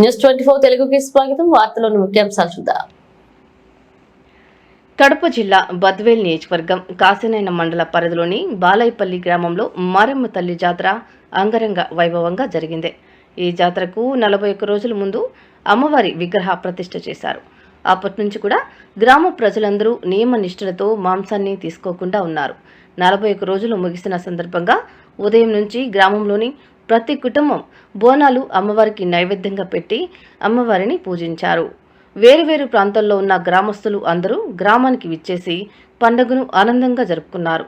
News twenty four తెలుగుకి స్వాగతం. వార్తలోని ముఖ్యాంశాలు చూద్దాం. కడప జిల్లా బద్వేల్ నియోజకవర్గం కాసినైన మండల పరిధిలోని బాలైపల్లి గ్రామంలో మారమ్మ తల్లి జాతర అంగరంగ వైభవంగా జరిగింది. ఈ జాతరకు నలభై ఒక్క రోజుల ముందు అమ్మవారి విగ్రహ ప్రతిష్ఠ చేశారు. అప్పటి నుంచి కూడా గ్రామ ప్రజలందరూ నియమ నిష్ఠలతో మాంసాన్ని తీసుకోకుండా ఉన్నారు. నలభై ఒక్క రోజులు ముగిసిన సందర్భంగా ఉదయం నుంచి గ్రామంలోని ప్రతి కుటుంబం బోనాలు అమ్మవారికి నైవేద్యంగా పెట్టి అమ్మవారిని పూజించారు. వేరువేరు ప్రాంతాల్లో ఉన్న గ్రామస్తులు అందరూ గ్రామానికి విచ్చేసి పండుగను ఆనందంగా జరుపుకున్నారు.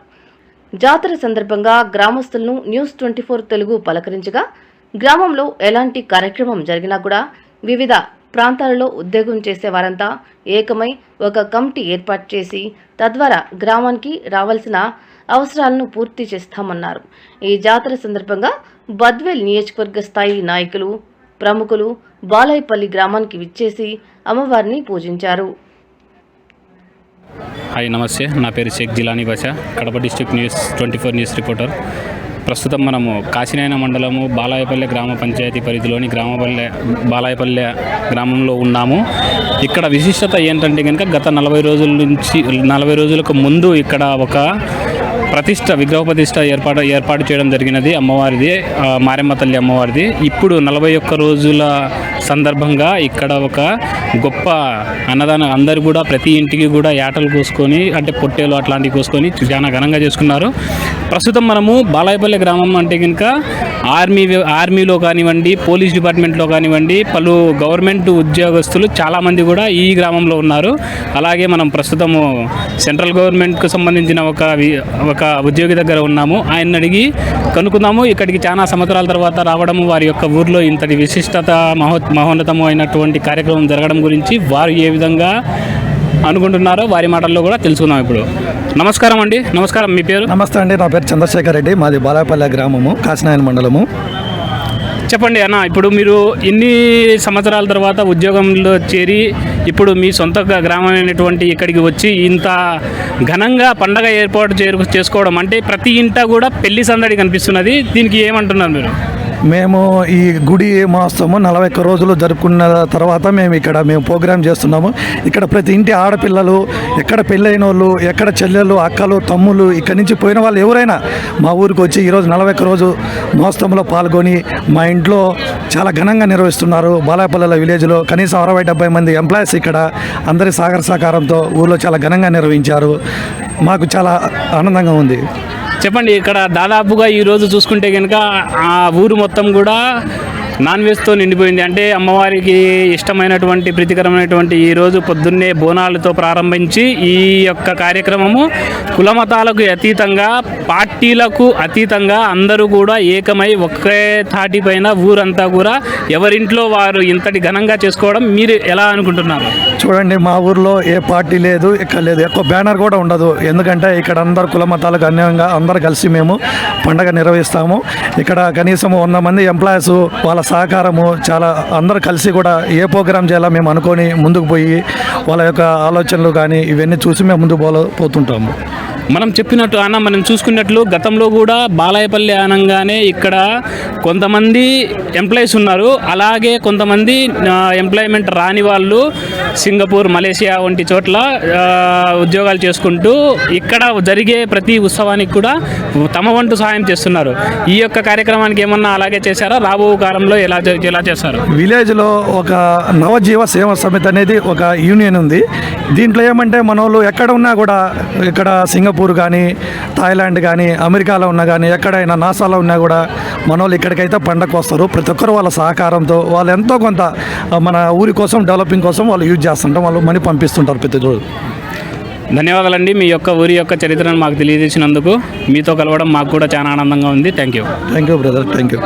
జాతర సందర్భంగా గ్రామస్తులను న్యూస్ ట్వంటీ ఫోర్ తెలుగు పలకరించగా గ్రామంలో ఎలాంటి కార్యక్రమం జరిగినా కూడా వివిధ ప్రాంతాలలో ఉద్యోగం చేసే వారంతా ఏకమై ఒక కమిటీ ఏర్పాటు చేసి తద్వారా గ్రామానికి రావాల్సిన అవసరాలను పూర్తి చేస్తామన్నారు. ఈ జాతర సందర్భంగా బద్వేల్ నియోజకవర్గ స్థాయి నాయకులు ప్రముఖులు బాలాయపల్లి గ్రామానికి విచ్చేసి అమ్మవారిని పూజించారు. హాయ్ నమస్తే. నా పేరు Shaik Jilani Basha Kadapa district news twenty four news reporter. ప్రస్తుతం మనము కాశీనాయన మండలము బాలాయపల్లె గ్రామ పంచాయతీ పరిధిలోని గ్రామపల్లె బాలాయపల్లె గ్రామంలో ఉన్నాము. ఇక్కడ విశిష్టత ఏంటంటే కనుక గత నలభై రోజుల నుంచి నలభై రోజులకు ముందు ఇక్కడ ఒక ప్రతిష్ట విగ్రహ ప్రతిష్ట ఏర్పాటు ఏర్పాటు చేయడం జరిగినది అమ్మవారిది మారెమ్మ తల్లి అమ్మవారిది. ఇప్పుడు నలభై ఒక్క రోజుల సందర్భంగా ఇక్కడ ఒక గొప్ప అన్నదానం అందరు కూడా ప్రతి ఇంటికి కూడా యాటలు కోసుకొని అంటే పొట్టేలు అట్లాంటివి కోసుకొని చాలా ఘనంగా చేసుకున్నారు. ప్రస్తుతం మనము బాలాయపల్లి గ్రామం అంటే కనుక ఆర్మీ ఆర్మీలో కానివ్వండి పోలీస్ డిపార్ట్మెంట్లో కానివ్వండి పలు గవర్నమెంట్ ఉద్యోగస్తులు చాలామంది కూడా ఈ గ్రామంలో ఉన్నారు. అలాగే మనం ప్రస్తుతము సెంట్రల్ గవర్నమెంట్కు సంబంధించిన ఒక వి- ఒక ఉద్యోగి దగ్గర ఉన్నాము. ఆయన అడిగి కనుక్కుందాము. ఇక్కడికి చాలా సంవత్సరాల తర్వాత రావడము వారి యొక్క ఊర్లో ఇంతటి విశిష్టత మహో మహోన్నతము అయినటువంటి కార్యక్రమం జరగడం గురించి వారు ఏ విధంగా అనుకుంటున్నారో వారి మాటల్లో కూడా తెలుసుకుందాం ఇప్పుడు. నమస్కారం అండి. నమస్కారం. మీ పేరు? నమస్తే అండి. నా పేరు చంద్రశేఖర్ రెడ్డి. మాది బాలాపల్లె గ్రామము కాశీనాయన మండలము. చెప్పండి అన్న ఇప్పుడు మీరు ఇన్ని సంవత్సరాల తర్వాత ఉద్యోగంలో చేరి ఇప్పుడు మీ సొంత గ్రామమైనటువంటి ఇక్కడికి వచ్చి ఇంత ఘనంగా పండగ ఏర్పాటు చేసుకోవడం అంటే ప్రతి ఇంట కూడా పెళ్ళి సందడి కనిపిస్తున్నది. దీనికి ఏమంటున్నారు మీరు? మేము ఈ గుడి మహోత్సవం నలభై ఒక్క రోజులు జరుపుకున్న తర్వాత మేము ఇక్కడ మేము ప్రోగ్రామ్ చేస్తున్నాము. ఇక్కడ ప్రతి ఇంటి ఆడపిల్లలు ఎక్కడ పెళ్ళైన వాళ్ళు ఎక్కడ చెల్లెళ్ళు అక్కలు తమ్ములు ఇక్కడి నుంచి పోయిన వాళ్ళు ఎవరైనా మా ఊరికి వచ్చి ఈరోజు నలభై ఒక్క రోజు మహోత్సవంలో పాల్గొని మా ఇంట్లో చాలా ఘనంగా నిర్వహిస్తున్నారు. బాలాపల్లెల విలేజ్లో కనీసం అరవై డెబ్బై మంది ఎంప్లాయీస్ ఇక్కడ అందరి సాగర సహకారంతో ఊళ్ళో చాలా ఘనంగా నిర్వహించారు. మాకు చాలా ఆనందంగా ఉంది. చెప్పండి ఇక్కడ దాదాపుగా ఈ రోజు చూసుకుంటే కనుక ఆ ఊరు మొత్తం కూడా నాన్ వెజ్తో నిండిపోయింది. అంటే అమ్మవారికి ఇష్టమైనటువంటి ప్రీతికరమైనటువంటి ఈ రోజు పొద్దున్నే బోనాలతో ప్రారంభించి ఈ యొక్క కార్యక్రమము కులమతాలకు అతీతంగా పార్టీలకు అతీతంగా అందరూ కూడా ఏకమై ఒకే తాటి పైన ఊరంతా కూడా ఎవరింట్లో వారు ఇంతటి ఘనంగా చేసుకోవడం మీరు ఎలా అనుకుంటున్నారు? చూడండి మా ఊర్లో ఏ పార్టీ లేదు ఇక్కడ లేదు. ఎక్కువ బ్యానర్ కూడా ఉండదు. ఎందుకంటే ఇక్కడ అందరు కుల మతాలకు అందరు కలిసి మేము పండగ నిర్వహిస్తాము. ఇక్కడ కనీసం వంద మంది ఎంప్లాయీస్ వాళ్ళ సహకారము చాలా అందరు కలిసి కూడా ఏ ప్రోగ్రాం చేయాలో మేము అనుకొని ముందుకు పోయి వాళ్ళ యొక్క ఆలోచనలు కానీ ఇవన్నీ చూసి మేము ముందుకు పోతుంటాము. మనం చెప్పినట్టు అన్న మనం చూసుకున్నట్లు గతంలో కూడా బాలాయపల్లి అనగానే ఇక్కడ కొంతమంది ఎంప్లాయీస్ ఉన్నారు. అలాగే కొంతమంది ఎంప్లాయ్మెంట్ రాని వాళ్ళు సింగపూర్ మలేషియా వంటి చోట్ల ఉద్యోగాలు చేసుకుంటూ ఇక్కడ జరిగే ప్రతి ఉత్సవానికి కూడా తమ వంతు సహాయం చేస్తున్నారు. ఈ యొక్క కార్యక్రమానికి ఏమన్నా అలాగే చేశారా? రాబో కాలంలో ఎలా ఎలా చేస్తారు? విలేజ్లో ఒక నవజీవ సేవ సమితి అనేది ఒక యూనియన్ ఉంది. దీంట్లో ఏమంటే మన వాళ్ళు ఎక్కడ ఉన్నా కూడా ఇక్కడ సింగపూర్ కానీ థాయిలాండ్ కానీ అమెరికాలో ఉన్నా కానీ ఎక్కడైనా నాసాలో ఉన్నా కూడా మన వాళ్ళు ఇక్కడికైతే పండగకు వస్తారు. ప్రతి ఒక్కరు వాళ్ళ సహకారంతో వాళ్ళు ఎంతో కొంత మన ఊరి కోసం డెవలపింగ్ కోసం వాళ్ళు యూజ్ చేస్తుంటారు. వాళ్ళు మనీ పంపిస్తుంటారు ప్రతి రోజు. ధన్యవాదాలండి. మీ యొక్క ఊరి యొక్క చరిత్రను మాకు తెలియజేసినందుకు. మీతో కలవడం మాకు కూడా చాలా ఆనందంగా ఉంది. Thank you. Thank you brother. Thank you.